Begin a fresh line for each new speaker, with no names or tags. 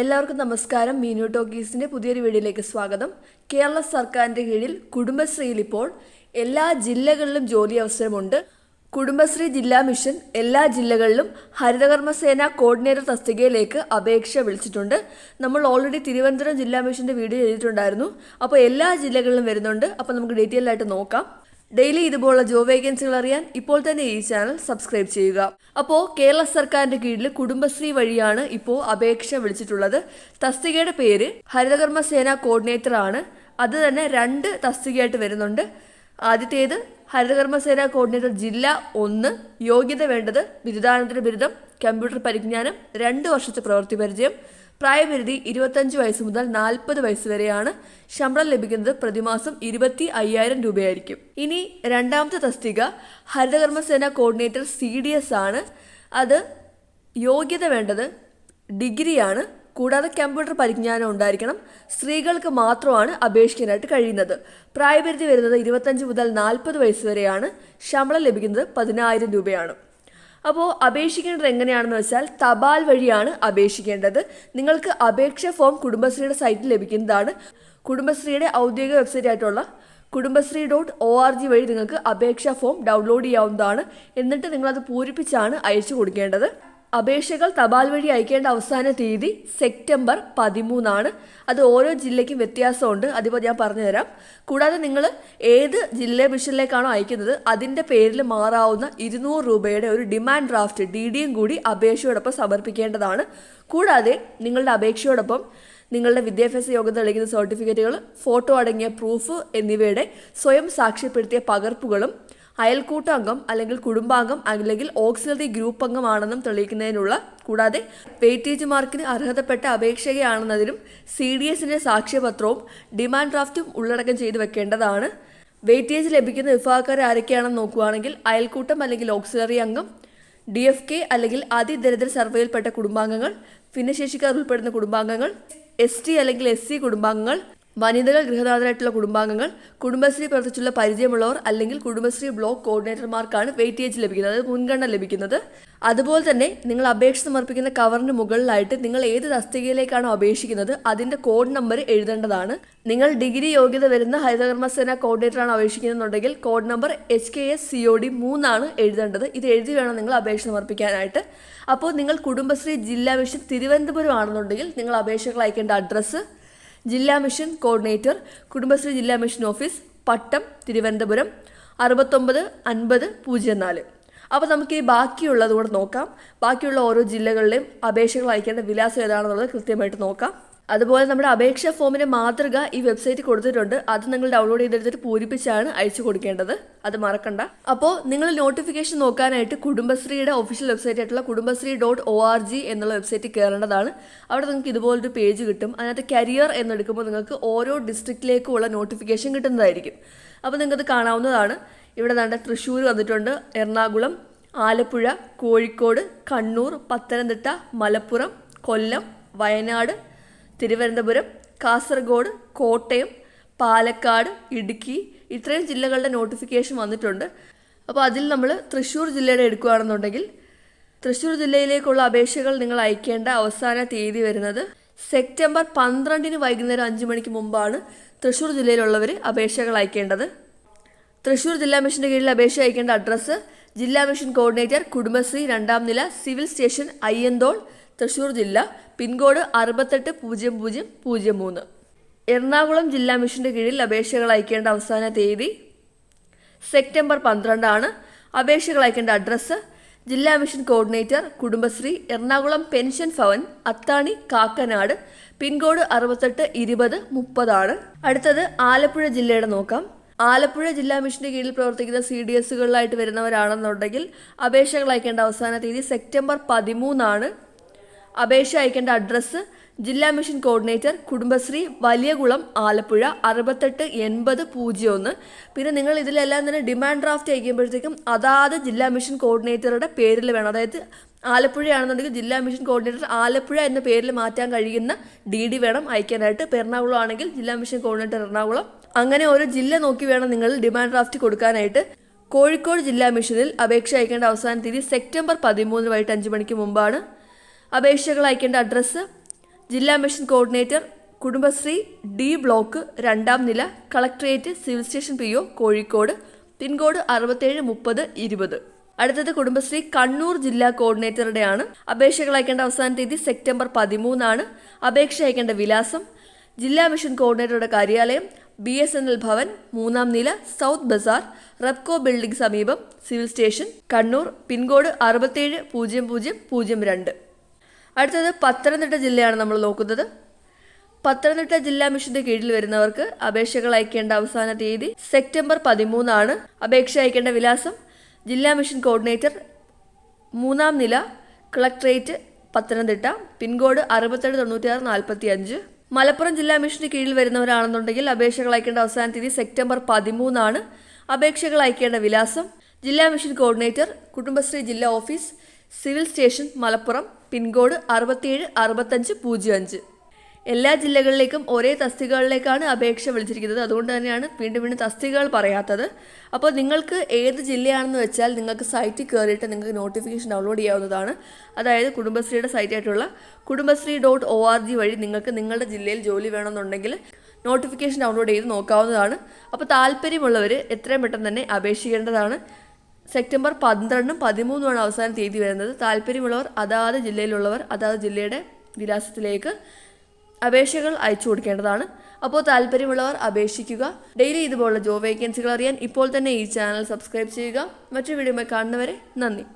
എല്ലാവർക്കും നമസ്കാരം. മീനു ടോക്കീസിന്റെ പുതിയൊരു വീഡിയോയിലേക്ക് സ്വാഗതം. കേരള സർക്കാരിന്റെ കീഴിൽ കുടുംബശ്രീയിൽ ഇപ്പോൾ എല്ലാ ജില്ലകളിലും ജോലി അവസരമുണ്ട്. കുടുംബശ്രീ ജില്ലാ മിഷൻ എല്ലാ ജില്ലകളിലും ഹരിതകർമ്മസേന കോർഡിനേറ്റർ തസ്തികയിലേക്ക് അപേക്ഷ വിളിച്ചിട്ടുണ്ട്. നമ്മൾ ഓൾറെഡി തിരുവനന്തപുരം ജില്ലാ മിഷന്റെ വീഡിയോ ചെയ്തിട്ടുണ്ടായിരുന്നു അപ്പോൾ എല്ലാ ജില്ലകളിലും വരുന്നുണ്ട്. അപ്പോൾ നമുക്ക് ഡീറ്റെയിൽ ആയിട്ട് നോക്കാം. ഡെയിലി ഇതുപോലുള്ള ജോബ് വേക്കൻസികൾ അറിയാൻ ഇപ്പോൾ തന്നെ ഈ ചാനൽ സബ്സ്ക്രൈബ് ചെയ്യുക. അപ്പോൾ കേരള സർക്കാരിന്റെ കീഴിൽ കുടുംബശ്രീ വഴിയാണ് ഇപ്പോൾ അപേക്ഷ വിളിച്ചിട്ടുള്ളത്. തസ്തികയുടെ പേര് ഹരിതകർമ്മ സേന കോർഡിനേറ്റർ ആണ്. അത് തന്നെ രണ്ട് തസ്തികയായിട്ട് വരുന്നുണ്ട്. ആദ്യത്തേത് ഹരിതകർമ്മ സേന കോർഡിനേറ്റർ ജില്ല ഒന്ന് യോഗ്യത വേണ്ടത് ബിരുദാനന്തര ബിരുദം കമ്പ്യൂട്ടർ പരിജ്ഞാനം രണ്ട് വർഷത്തെ പ്രവൃത്തി പരിചയം. പ്രായപരിധി ഇരുപത്തഞ്ച് വയസ്സ് മുതൽ നാൽപ്പത് വയസ്സ് വരെയാണ് ശമ്പളം ലഭിക്കുന്നത് പ്രതിമാസം ഇരുപത്തി അയ്യായിരം രൂപയായിരിക്കും. ഇനി രണ്ടാമത്തെ തസ്തിക ഹരിതകർമ്മസേന കോർഡിനേറ്റർ സി ഡി എസ് ആണ്. അത് യോഗ്യത വേണ്ടത് ഡിഗ്രിയാണ്. കൂടാതെ കമ്പ്യൂട്ടർ പരിജ്ഞാനം ഉണ്ടായിരിക്കണം. സ്ത്രീകൾക്ക് മാത്രമാണ് അപേക്ഷിക്കാനായിട്ട് കഴിയുന്നത്. പ്രായപരിധി വരുന്നത് ഇരുപത്തഞ്ച് മുതൽ നാൽപ്പത് വയസ്സ് വരെയാണ്. ശമ്പളം ലഭിക്കുന്നത് പതിനായിരം രൂപയാണ്. അപ്പോൾ അപേക്ഷിക്കേണ്ടത് എങ്ങനെയാണെന്ന് വെച്ചാൽ തപാൽ വഴിയാണ് അപേക്ഷിക്കേണ്ടത്. നിങ്ങൾക്ക് അപേക്ഷ ഫോം കുടുംബശ്രീയുടെ സൈറ്റിൽ ലഭിക്കുന്നതാണ്. കുടുംബശ്രീയുടെ ഔദ്യോഗിക വെബ്സൈറ്റ് ആയിട്ടുള്ള Kudumbashree dot O R G വഴി നിങ്ങൾക്ക് അപേക്ഷാ ഫോം ഡൗൺലോഡ് ചെയ്യാവുന്നതാണ്. എന്നിട്ട് നിങ്ങളത് പൂരിപ്പിച്ചാണ് അയച്ചു കൊടുക്കേണ്ടത്. അപേക്ഷകൾ തപാൽ വഴി അയക്കേണ്ട അവസാന തീയതി സെപ്റ്റംബർ പതിമൂന്നാണ്. അത് ഓരോ ജില്ലയ്ക്കും വ്യത്യാസമുണ്ട്. അതിപ്പോൾ ഞാൻ പറഞ്ഞുതരാം. കൂടാതെ നിങ്ങൾ ഏത് ജില്ലാ മിഷനിലേക്കാണോ അയക്കുന്നത് അതിന്റെ പേരിൽ മാറാവുന്ന ഇരുന്നൂറ് രൂപയുടെ ഒരു ഡിമാൻഡ് ഡ്രാഫ്റ്റ് ഡി ഡിയും കൂടി അപേക്ഷയോടൊപ്പം സമർപ്പിക്കേണ്ടതാണ്. കൂടാതെ നിങ്ങളുടെ അപേക്ഷയോടൊപ്പം നിങ്ങളുടെ വിദ്യാഭ്യാസ യോഗ്യത തെളിയിക്കുന്ന സർട്ടിഫിക്കറ്റുകൾ ഫോട്ടോ അടങ്ങിയ പ്രൂഫ് എന്നിവയുടെ സ്വയം സാക്ഷ്യപ്പെടുത്തിയ പകർപ്പുകളും അയൽക്കൂട്ട അംഗം അല്ലെങ്കിൽ കുടുംബാംഗം അല്ലെങ്കിൽ ഓക്സിലറി ഗ്രൂപ്പ് അംഗമാണെന്നും തെളിയിക്കുന്നതിനുള്ള കൂടാതെ വെയിറ്റേജ് മാർക്കിന് അർഹതപ്പെട്ട അപേക്ഷകയാണെന്നതിനും സി ഡി എസിന്റെ സാക്ഷ്യപത്രവും ഡിമാൻഡ് ഡ്രാഫ്റ്റും ഉള്ളടക്കം ചെയ്തു വെക്കേണ്ടതാണ്. വെയിറ്റേജ് ലഭിക്കുന്ന വിഭാഗക്കാർ ആരൊക്കെയാണെന്ന് നോക്കുകയാണെങ്കിൽ അയൽക്കൂട്ടം അല്ലെങ്കിൽ ഓക്സിലറി അംഗം ഡി എഫ് കെ അല്ലെങ്കിൽ അതിദരിദ്ര സർവേയിൽപ്പെട്ട കുടുംബാംഗങ്ങൾ ഭിന്നശേഷിക്കാർ ഉൾപ്പെടുന്ന കുടുംബാംഗങ്ങൾ എസ് ടി അല്ലെങ്കിൽ എസ് സി കുടുംബാംഗങ്ങൾ വനിതകൾ ഗൃഹനാഥരായിട്ടുള്ള കുടുംബാംഗങ്ങൾ കുടുംബശ്രീ പ്രവർത്തിച്ചുള്ള പരിചയമുള്ളവർ അല്ലെങ്കിൽ കുടുംബശ്രീ ബ്ലോക്ക് കോർഡിനേറ്റർമാർക്കാണ് വെയിറ്റേജ് ലഭിക്കുന്നത് അതായത് മുൻഗണന ലഭിക്കുന്നത്. അതുപോലെ തന്നെ നിങ്ങൾ അപേക്ഷ സമർപ്പിക്കുന്ന കവറിന് മുകളിലായിട്ട് നിങ്ങൾ ഏത് തസ്തികയിലേക്കാണോ അപേക്ഷിക്കുന്നത് അതിന്റെ കോഡ് നമ്പർ എഴുതേണ്ടതാണ്. നിങ്ങൾ ഡിഗ്രി യോഗ്യത വരുന്ന ഹരിതകർമ്മസേന കോർഡിനേറ്ററാണ് അപേക്ഷിക്കുന്നുണ്ടെങ്കിൽ code number H K S C O D മൂന്നാണ് എഴുതേണ്ടത്. ഇത് എഴുതി വേണം നിങ്ങൾ അപേക്ഷ സമർപ്പിക്കാനായിട്ട്. അപ്പോൾ നിങ്ങൾ കുടുംബശ്രീ ജില്ലാ മിഷൻ തിരുവനന്തപുരം ആണെന്നുണ്ടെങ്കിൽ നിങ്ങൾ അപേക്ഷകൾ അയക്കേണ്ട അഡ്രസ്സ് ജില്ലാ മിഷൻ കോർഡിനേറ്റർ കുടുംബശ്രീ ജില്ലാ മിഷൻ ഓഫീസ് പട്ടം തിരുവനന്തപുരം അറുപത്തൊമ്പത് അൻപത് പൂജ്യം നാല്. അപ്പോൾ നമുക്ക് ഈ ബാക്കിയുള്ളത് കൂടെ നോക്കാം. ബാക്കിയുള്ള ഓരോ ജില്ലകളിലെയും അപേക്ഷകൾ അയക്കേണ്ട വിലാസം ഏതാണെന്നുള്ളത് കൃത്യമായിട്ട് നോക്കാം. അതുപോലെ നമ്മുടെ അപേക്ഷാ ഫോമിന്റെ മാതൃക ഈ വെബ്സൈറ്റിൽ കൊടുത്തിട്ടുണ്ട്. അത് നിങ്ങൾ ഡൗൺലോഡ് ചെയ്തെടുത്തിട്ട് പൂരിപ്പിച്ചാണ് അയച്ചു കൊടുക്കേണ്ടത്. അത് മറക്കണ്ട. അപ്പോൾ നിങ്ങൾ നോട്ടിഫിക്കേഷൻ നോക്കാനായിട്ട് കുടുംബശ്രീയുടെ ഒഫീഷ്യൽ വെബ്സൈറ്റ് ആയിട്ടുള്ള Kudumbashree dot O R G എന്നുള്ള വെബ്സൈറ്റിൽ കയറേണ്ടതാണ്. അവിടെ നിങ്ങൾക്ക് ഇതുപോലൊരു പേജ് കിട്ടും. അതിനകത്ത് കരിയർ എന്നെടുക്കുമ്പോൾ നിങ്ങൾക്ക് ഓരോ ഡിസ്ട്രിക്റ്റിലേക്കുമുള്ള നോട്ടിഫിക്കേഷൻ കിട്ടുന്നതായിരിക്കും. അപ്പോൾ നിങ്ങൾക്കത് കാണാവുന്നതാണ്. ഇവിടെ നല്ല തൃശ്ശൂർ വന്നിട്ടുണ്ട്. എറണാകുളം ആലപ്പുഴ കോഴിക്കോട് കണ്ണൂർ പത്തനംതിട്ട മലപ്പുറം കൊല്ലം വയനാട് തിരുവനന്തപുരം കാസർഗോഡ് കോട്ടയം പാലക്കാട് ഇടുക്കി ഇത്രയും ജില്ലകളുടെ നോട്ടിഫിക്കേഷൻ വന്നിട്ടുണ്ട്. അപ്പോൾ അതിൽ നമ്മൾ തൃശ്ശൂർ ജില്ലയുടെ എടുക്കുകയാണെന്നുണ്ടെങ്കിൽ തൃശ്ശൂർ ജില്ലയിലേക്കുള്ള അപേക്ഷകൾ നിങ്ങൾ അയക്കേണ്ട അവസാന തീയതി വരുന്നത് സെപ്റ്റംബർ പന്ത്രണ്ടിന് വൈകുന്നേരം അഞ്ച് മണിക്ക് മുമ്പാണ് തൃശ്ശൂർ ജില്ലയിലുള്ളവർ അപേക്ഷകൾ അയക്കേണ്ടത്. തൃശ്ശൂർ ജില്ലാ മിഷന്റെ കീഴിൽ അപേക്ഷ അയക്കേണ്ട അഡ്രസ്സ് ജില്ലാ മിഷൻ കോർഡിനേറ്റർ കുടുംബശ്രീ രണ്ടാം നില സിവിൽ സ്റ്റേഷൻ അയ്യന്തോൾ തൃശൂർ ജില്ല പിൻകോഡ് അറുപത്തെട്ട് പൂജ്യം പൂജ്യം പൂജ്യം മൂന്ന്. എറണാകുളം ജില്ലാ മിഷന്റെ കീഴിൽ അപേക്ഷകൾ അയക്കേണ്ട അവസാന തീയതി സെപ്റ്റംബർ പന്ത്രണ്ടാണ്. അപേക്ഷകൾ അയക്കേണ്ട അഡ്രസ്സ് ജില്ലാ mission coordinator Kudumbashree Ernakulam pension Bhavan Athani Kakkanad pin code അറുപത്തെട്ട് ഇരുപത് മുപ്പതാണ്. അടുത്തത് ആലപ്പുഴ ജില്ലയുടെ നോക്കാം. ആലപ്പുഴ ജില്ലാ മിഷന്റെ കീഴിൽ പ്രവർത്തിക്കുന്ന സി ഡി എസുകളിലായിട്ട് വരുന്നവരാണെന്നുണ്ടെങ്കിൽ അപേക്ഷകൾ അയക്കേണ്ട അവസാന തീയതി സെപ്റ്റംബർ പതിമൂന്നാണ്. അപേക്ഷ അയക്കേണ്ട അഡ്രസ്സ് ജില്ലാ മിഷൻ കോർഡിനേറ്റർ കുടുംബശ്രീ വലിയകുളം ആലപ്പുഴ അറുപത്തെട്ട് എൺപത് പൂജ്യം ഒന്ന്. പിന്നെ നിങ്ങൾ ഇതിലെല്ലാം തന്നെ ഡിമാൻഡ് ഡ്രാഫ്റ്റ് അയക്കുമ്പോഴത്തേക്കും അതാത് ജില്ലാ മിഷൻ കോർഡിനേറ്ററുടെ പേരിൽ വേണം. അതായത് ആലപ്പുഴയാണെന്നുണ്ടെങ്കിൽ ജില്ലാ മിഷൻ കോർഡിനേറ്റർ ആലപ്പുഴ എന്ന പേരിൽ മാറ്റാൻ കഴിയുന്ന ഡി ഡി വേണം അയക്കാനായിട്ട്. എറണാകുളം ആണെങ്കിൽ ജില്ലാ മിഷൻ കോർഡിനേറ്റർ എറണാകുളം. അങ്ങനെ ഓരോ ജില്ല നോക്കി വേണം നിങ്ങൾ ഡിമാൻഡ് ഡ്രാഫ്റ്റ് കൊടുക്കാനായിട്ട്. കോഴിക്കോട് ജില്ലാ മിഷനിൽ അപേക്ഷ അയക്കേണ്ട അവസാന തീയതി സെപ്റ്റംബർ പതിമൂന്ന് വൈകിട്ട് അഞ്ച് മണിക്ക് മുമ്പാണ്. അപേക്ഷകൾ അയക്കേണ്ട അഡ്രസ്സ് ജില്ലാ mission coordinator Kudumbashree D block രണ്ടാം നില collectorate civil station P O Kozhikode pin code അറുപത്തേഴ് മുപ്പത് ഇരുപത്. അടുത്തത് കുടുംബശ്രീ കണ്ണൂർ ജില്ലാ കോർഡിനേറ്ററുടെയാണ്. അപേക്ഷകൾ അയക്കേണ്ട അവസാന തീയതി സെപ്റ്റംബർ പതിമൂന്നാണ്. അപേക്ഷ അയക്കേണ്ട വിലാസം ജില്ലാ മിഷൻ കോർഡിനേറ്ററുടെ കാര്യാലയം B S N L Bhavan മൂന്നാം നില സൗത്ത് ബസാർ റെപ്കോ ബിൽഡിംഗ് സമീപം civil station Kannur pin code അറുപത്തേഴ് പൂജ്യം പൂജ്യം പൂജ്യം രണ്ട്. അടുത്തത് പത്തനംതിട്ട ജില്ലയാണ് നമ്മൾ നോക്കുന്നത്. പത്തനംതിട്ട ജില്ലാ മിഷന്റെ കീഴിൽ വരുന്നവർക്ക് അപേക്ഷകൾ അയക്കേണ്ട അവസാന തീയതി സെപ്റ്റംബർ പതിമൂന്നാണ്. അപേക്ഷ അയക്കേണ്ട വിലാസം ജില്ലാ മിഷൻ കോർഡിനേറ്റർ മൂന്നാം നില കളക്ട്രേറ്റ് പത്തനംതിട്ട പിൻകോഡ് അറുപത്തേഴ് തൊണ്ണൂറ്റിയാറ് നാൽപ്പത്തി അഞ്ച് മലപ്പുറം ജില്ലാ മിഷന് കീഴിൽ വരുന്നവരാണെന്നുണ്ടെങ്കിൽ അപേക്ഷകൾ അയക്കേണ്ട അവസാന തീയതി സെപ്റ്റംബർ പതിമൂന്നാണ്. അപേക്ഷകൾ അയക്കേണ്ട വിലാസം ജില്ലാ മിഷൻ കോർഡിനേറ്റർ കുടുംബശ്രീ ജില്ലാ office civil station Malappuram pincode അറുപത്തിയേഴ് അറുപത്തഞ്ച് പൂജ്യം അഞ്ച്. എല്ലാ ജില്ലകളിലേക്കും ഒരേ തസ്തികകളിലേക്കാണ് അപേക്ഷ വിളിച്ചിരിക്കുന്നത്. അതുകൊണ്ട് തന്നെയാണ് വീണ്ടും വീണ്ടും തസ്തികകൾ പറയാത്തത്. അപ്പോൾ നിങ്ങൾക്ക് ഏത് ജില്ലയാണെന്ന് വെച്ചാൽ നിങ്ങൾക്ക് സൈറ്റിൽ കയറിയിട്ട് നിങ്ങൾക്ക് നോട്ടിഫിക്കേഷൻ ഡൗൺലോഡ് ചെയ്യാവുന്നതാണ്. അതായത് കുടുംബശ്രീയുടെ സൈറ്റായിട്ടുള്ള Kudumbashree dot O R G വഴി നിങ്ങൾക്ക് നിങ്ങളുടെ ജില്ലയിൽ ജോലി വേണമെന്നുണ്ടെങ്കിൽ നോട്ടിഫിക്കേഷൻ ഡൗൺലോഡ് ചെയ്ത് നോക്കാവുന്നതാണ്. അപ്പോൾ താല്പര്യമുള്ളവർ എത്രയും പെട്ടെന്ന് തന്നെ അപേക്ഷിക്കേണ്ടതാണ്. സെപ്റ്റംബർ പന്ത്രണ്ടും പതിമൂന്നുമാണ് അവസാന തീയതി വരുന്നത്. താല്പര്യമുള്ളവർ അതാത് ജില്ലയിലുള്ളവർ അതാത് ജില്ലയുടെ വിലാസത്തിലേക്ക് അപേക്ഷകൾ അയച്ചു കൊടുക്കേണ്ടതാണ്. അപ്പോൾ താല്പര്യമുള്ളവർ അപേക്ഷിക്കുക. ഡെയിലി ഇതുപോലുള്ള ജോബ് വേക്കൻസികൾ അറിയാൻ ഇപ്പോൾ തന്നെ ഈ ചാനൽ സബ്സ്ക്രൈബ് ചെയ്യുക. മറ്റൊരു വീഡിയോ കാണുന്നവരെ നന്ദി.